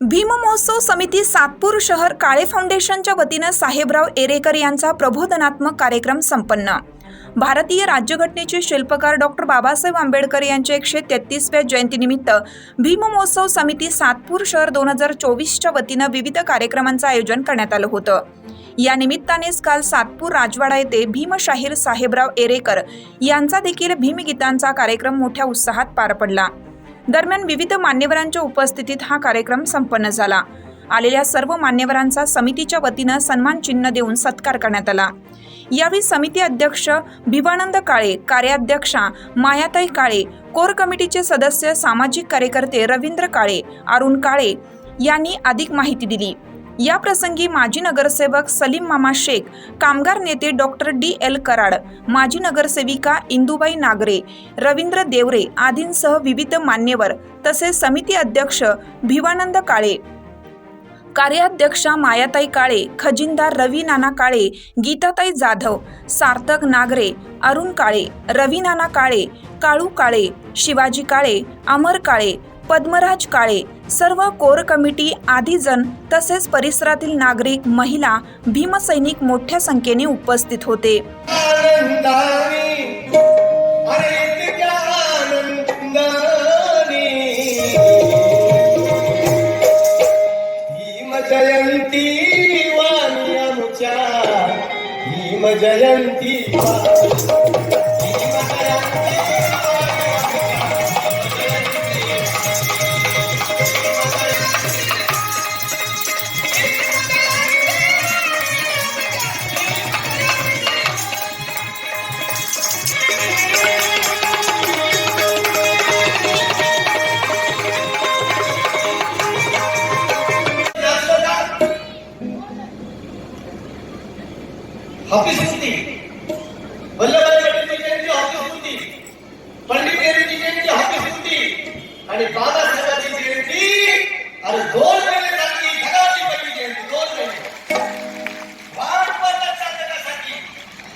भीम महोत्सव समिती सातपूर शहर काळे फाउंडेशनच्या वतीनं साहेबराव एरेकर यांचा प्रबोधनात्मक कार्यक्रम संपन्न. भारतीय राज्यघटनेचे शिल्पकार डॉक्टर बाबासाहेब आंबेडकर यांच्या एकशे तेहतीसव्या जयंतीनिमित्त भीम महोत्सव समिती सातपूर शहर दोन हजार चोवीसच्या वतीनं विविध कार्यक्रमांचं आयोजन करण्यात आलं होतं. या निमित्तानेच काल सातपूर राजवाडा येथे भीमशाहीर साहेबराव एरेकर यांचा देखील भीमगीतांचा कार्यक्रम मोठ्या उत्साहात पार पडला. दरम्यान विविध मान्यवरांच्या उपस्थितीत हा कार्यक्रम संपन्न झाला. आलेल्या सर्व मान्यवरांचा समितीच्या वतीनं सन्मान चिन्ह देऊन सत्कार करण्यात आला. यावेळी समिती अध्यक्ष भिवानंद काळे कार्याध्यक्षा मायाताई काळे कोर कमिटीचे सदस्य सामाजिक कार्यकर्ते रवींद्र काळे अरुण काळे यांनी अधिक माहिती दिली. या प्रसंगी माजी नगरसेवक सलीम मामा शेख कामगार नेते डॉक्टर डी एल कराड माजी नगरसेविका इंदुबाई नागरे रवींद्र देवरे आदींसह विविध मान्यवर तसेच समिती अध्यक्ष भिवानंद काळे. कार्याध्यक्षा मायाताई काळे खजिनदार रवी नाना काळे गीताताई जाधव सार्थक नागरे अरुण काळे रवी नाना काळे काळू काळे शिवाजी काळे अमर काळे पद्मराज काळे. सर्व कोर कमिटी आदी तसेच परिसरातील नागरिक महिला भीमसैनिक मोठ्या संख्येने उपस्थित होते. जयंती हॉकी होती वल्लभभाई पटेल जयंती हॉकी होती पंडित नेहरूची जयंती हॉकी होती आणि बाबासाहेबांची जयंती अरे दोन महिने झाली जगाची पहिली जयंती दोन महिने वाट पाहतात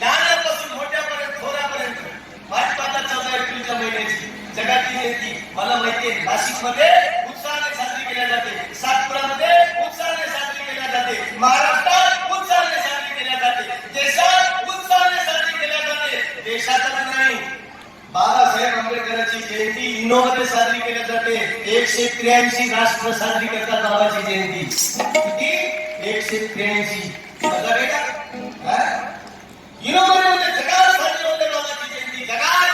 लहानापासून मोठ्यापर्यंत थोरापर्यंत वाट चौदा एप्रिलच्या महिन्याची जगाची जयंती मला माहितीये नाशिकमध्ये बाबासाहेब आंबेडकरांची जयंती इनोमध्ये साजरी केली जाते. एकशे त्र्याऐंशी राष्ट्र साजरी करतात बाबाची जयंती. किती? एकशे त्र्याऐंशी. इनोमध्ये म्हणजे जगात साजरी होते बाबाची जयंती. जगात?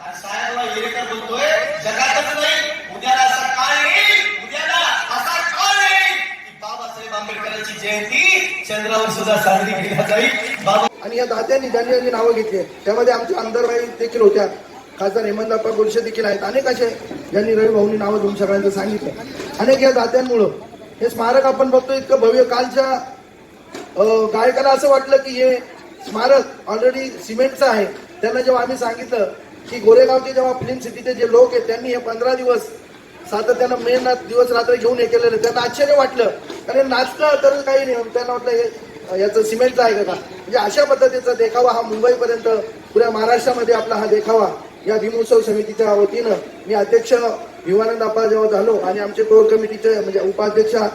आणि साहेबराव येरेकर बोलतोय जगातच नाही उद्याला असा काळ येईल उद्याला असा काळ येईल की बाबासाहेब आंबेडकरांची जयंती चंद्रावर सुद्धा साजरी केली जाईल. बाबा आणि या दात्यांनी ज्यांनी ज्यांनी नावं घेतली त्यामध्ये आमच्या आमदारबाई देखील होत्या. खासदार हेमंतप्पा गोडसे देखील आहेत. अनेक असे ज्यांनी रवी भाऊनी नावं तुम्ही सगळ्यांचं सांगितलं. अनेक या दात्यांमुळं हे स्मारक आपण बघतो इतकं भव्य. कालच्या गायकाला असं वाटलं की हे स्मारक ऑलरेडी सिमेंटचं आहे. त्यांना जेव्हा आम्ही सांगितलं की गोरेगावचे जेव्हा फिल्म सिटीचे जे लोक आहेत त्यांनी हे पंधरा दिवस सातत्यानं मेन दिवस रात्र घेऊन हे केलेलं त्यांना आश्चर्य वाटलं. कारण नाचलं तर काही नाही. त्यांना वाटलं हे याचं सिमेंटचं आहे का? म्हणजे अशा पद्धतीचा देखावा हा मुंबईपर्यंत पुऱ्या महाराष्ट्रामध्ये आपला हा देखावा या भीमोत्सव समितीच्या वतीनं मी अध्यक्ष भिवानंद आपा जेव्हा झालो आणि आमचे कोर कमिटीचे म्हणजे उपाध्यक्षा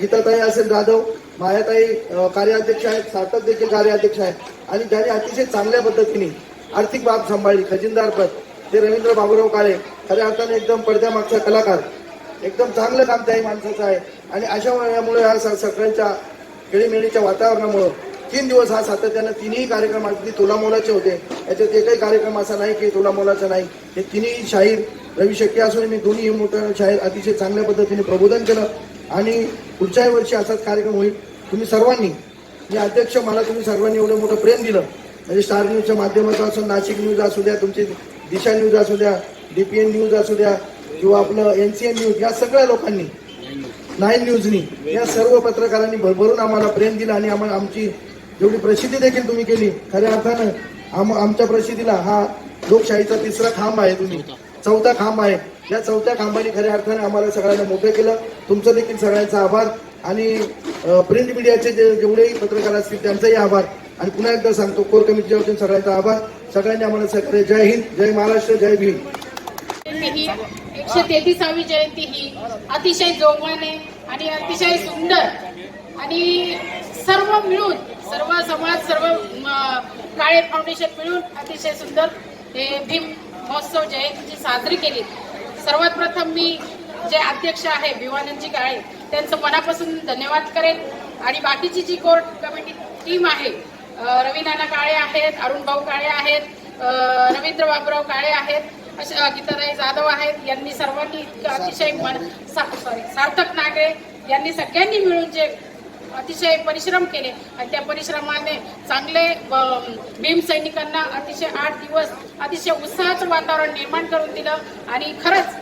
गीताताई असेल जाधव मायाताई कार्याध्यक्ष आहेत सार्थक देखील कार्याध्यक्ष आहेत आणि त्याने अतिशय चांगल्या पद्धतीने आर्थिक बाब सांभाळली. खजिनदार पद. ते रवींद्र बाबूराव काळे. खऱ्या अर्थाने एकदम पडद्यामागचा कलाकार. एकदम चांगलं काम त्याही माणसाचं आहे. आणि अशा यामुळे या सगळ्यांच्या खेळीमेळीच्या वातावरणामुळं तीन दिवस हा सातत्यानं तिन्ही कार्यक्रम अगदी तुलामोलाचे होते. याच्यात एकही कार्यक्रम असा नाही की तुलामोलाचा नाही. हे तिन्ही शाहीर रवी शेट्टी असून मी दोन्ही मोठं शाहीर अतिशय चांगल्या पद्धतीने प्रबोधन केलं. आणि पुढच्याही वर्षी असाच कार्यक्रम होईल. तुम्ही सर्वांनी मी अध्यक्ष मला तुम्ही सर्वांनी एवढं मोठं प्रेम दिलं. म्हणजे स्टार न्यूजच्या माध्यमातून असून नाशिक न्यूज असू द्या तुमची दिशा न्यूज असू द्या डीपीएन न्यूज असू द्या किंवा आपलं एनसीएन न्यूज या सगळ्या लोकांनी नाईन न्यूजनी या सर्व पत्रकारांनी भरभरून आम्हाला प्रेम दिलं आणि आम्हाला आमची जेवढी प्रसिद्धी देखील तुम्ही केली. खऱ्या अर्थानं आम आमच्या प्रसिद्धीला हा लोकशाहीचा तिसरा खांब आहे तुम्ही. चौथा. खांब आहे. या चौथ्या खांबाने खऱ्या अर्थाने आम्हाला सगळ्यांना मोठं केलं. तुमचं देखील सगळ्यांचा आभार. आणि प्रिंट मीडियाचे जे जेवढेही पत्रकार असतील त्यांचाही आभार. आणि पुन्हा एकदा सांगतो कोर कमिटीच्या वतीने सगळ्यांचा आभार. सगळ्यांनी आम्हाला सहकार्य. जय हिंद जय महाराष्ट्र जय भीम. ही एकशे तेहतीसावी जयंती ही अतिशय जोमाने आणि अतिशय सुंदर आणि सर्व मिळून सर्व समाज सर्व म, काळे फाउंडेशन मिळून अतिशय सुंदर हे भीम महोत्सव जयंती साजरी केली. सर्वात प्रथम मी जे अध्यक्ष आहे भिवानंदजी काळे त्यांचं मनापासून धन्यवाद करेन. आणि बाकीची जी कोर्ट कमिटी टीम आहे रवीनाना रवी नाना काळे आहेत अरुण भाऊ काळे आहेत रवींद्र बाबुराव काळे आहेत अशा गीताताई जाधव आहेत यांनी सर्वांनी इतकं अतिशय मन सॉरी सार्थक नागरे यांनी सगळ्यांनी मिळून जे अतिशय परिश्रम केले. आणि त्या परिश्रमाने चांगले भीम सैनिकांना अतिशय आठ दिवस अतिशय उत्साहाचं वातावरण निर्माण करून दिलं. आणि खरंच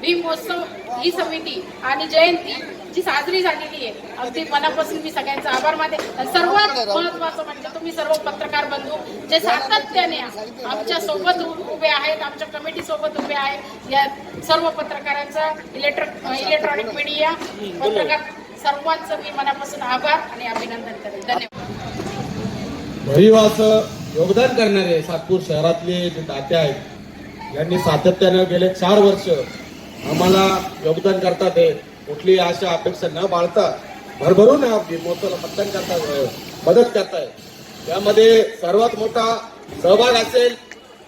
भीम महोत्सव ही समिती आणि जयंती जी साजरी झालेली आहे अगदी मनापासून मी सगळ्यांचा आभार मानते. सर्वात महत्वाचं म्हणजे तुम्ही सर्व पत्रकार बंधू जे सातत्याने आमच्यासोबत उभे आहेत आमच्या कमिटी सोबत उभे आहेत या सर्व पत्रकारांचा इलेक्ट्रिक इलेक्ट्रॉनिक मीडिया पत्रकार सर्वांचं मी मनापासून आभार आणि अभिनंदन करेन. धन्यवाद. भरीव असं योगदान करणारे सातपूर शहरातले जे तात्या आहेत यांनी सातत्यानं गेले चार वर्ष आम्हाला योगदान करतात हे. कुठली आशा अपेक्षा न बाळता भरभरून या मतदान करतात मदत करताय. त्यामध्ये सर्वात मोठा सहभाग असेल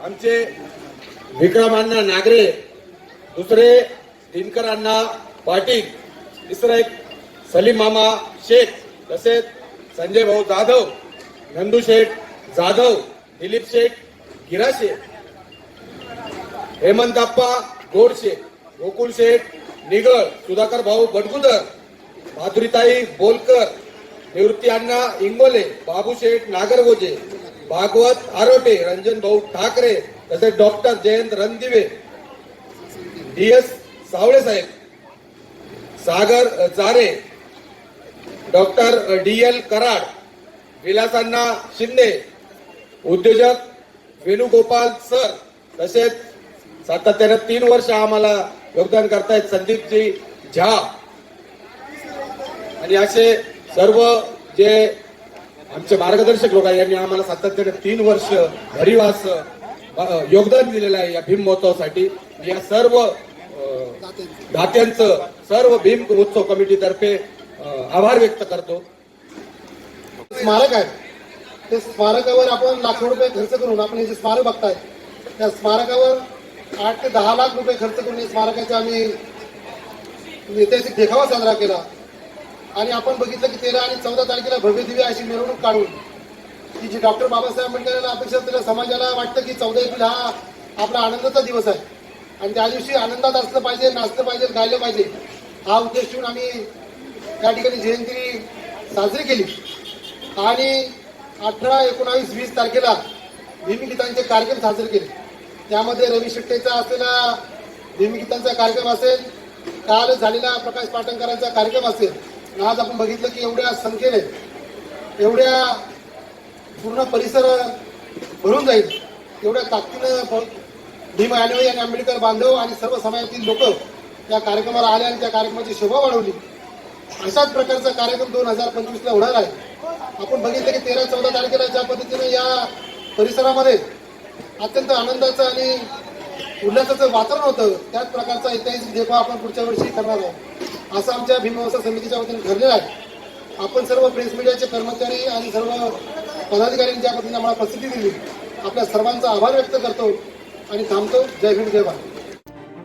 आमचे विक्रमांना नागरे दुसरे दिनकरांना पाटील तिसरं एक सलीम मामा शेख तसेच संजय भाऊ जाधव नंदू शेठ जाधव दिलीप शेठ गिरा शेठ हेमंतप्पा गोडशेठ गोकुल शेठ निगळ सुधाकर भाऊ बडगुदर माधुरीताई बोलकर निवृत्ती अण्णा इंगोले बाबू शेठ नागरगोजे भागवत आरोटे रंजन भाऊ ठाकरे तसेच doctor Jayant Randive D S Savale साहेब Sagar Jare doctor D L Karad विलासांना Shinde उद्योजक वेणुगोपाल सर तसेच सातत्याने तीन वर्ष आम्हाला योगदान करतायत संदीपजी झा. आणि असे सर्व जे आमचे मार्गदर्शक लोक आहेत यांनी आम्हाला सातत्याने तीन वर्ष भरीवास योगदान दिलेलं आहे या भीम महोत्सवासाठी. या सर्व दात्यांचं सर्व भीम उत्सव कमिटीतर्फे आभार व्यक्त करतो. स्मारक आहे. ते स्मारकावर आपण लाखो रुपये खर्च करून आपण हे जे स्मारक बघताय त्या स्मारकावर आठ ते दहा लाख रुपये खर्च करून या स्मारकाचा आम्ही ऐतिहासिक देखावा साजरा केला. आणि आपण बघितलं की तेरा आणि चौदा तारखेला भव्य दिव्य अशी मिरवणूक काढून की जी डॉक्टर बाबासाहेब आंबेडकरांना अपेक्षा असलेल्या समाजाला वाटतं की चौदा एप्रिल हा आपला आनंदाचा दिवस आहे. आणि त्या दिवशी आनंदात असलं पाहिजे नाचलं पाहिजे गायलं पाहिजे हा उद्देश ठेवून आम्ही त्या ठिकाणी जयंती साजरी केली. आणि अठरा एकोणावीस वीस तारखेला भीमगीतांचे कार्यक्रम साजरे केले. त्यामध्ये रवी शेट्टेचा असलेला भीमगीतांचा कार्यक्रम असेल काल झालेला प्रकाश पाटणकरांचा कार्यक्रम असेल आज आपण बघितलं की एवढ्या संख्येने एवढ्या पूर्ण परिसर भरून जाईल. एवढ्या ताकदीनं भीम आडवे आणि आंबेडकर बांधव आणि सर्व समाजातील लोक या कार्यक्रमाला आले आणि त्या कार्यक्रमाची शोभा वाढवली. अशाच प्रकारचा कार्यक्रम दोन हजार पंचवीसला होणार आहे. आपण बघितलं की तेरा चौदा तारखेला ज्या पद्धतीने या परिसरामध्ये अत्यंत आनंदाचं आणि उल्हासाचं वातावरण होतं त्याच प्रकारचा ऐतिहासिक देखावा आपण पुढच्या वर्षी करणार आहोत. असं आमच्या भीमवसा समितीच्या वतीने ठरलेलं आहे. आपण सर्व प्रेस मीडियाचे कर्मचारी आणि सर्व पदाधिकाऱ्यांनी ज्या पद्धतीने आम्हाला प्रसिद्धी दिली आपल्या सर्वांचा आभार व्यक्त करतो आणि थांबतो. जय भीम जय Bharat.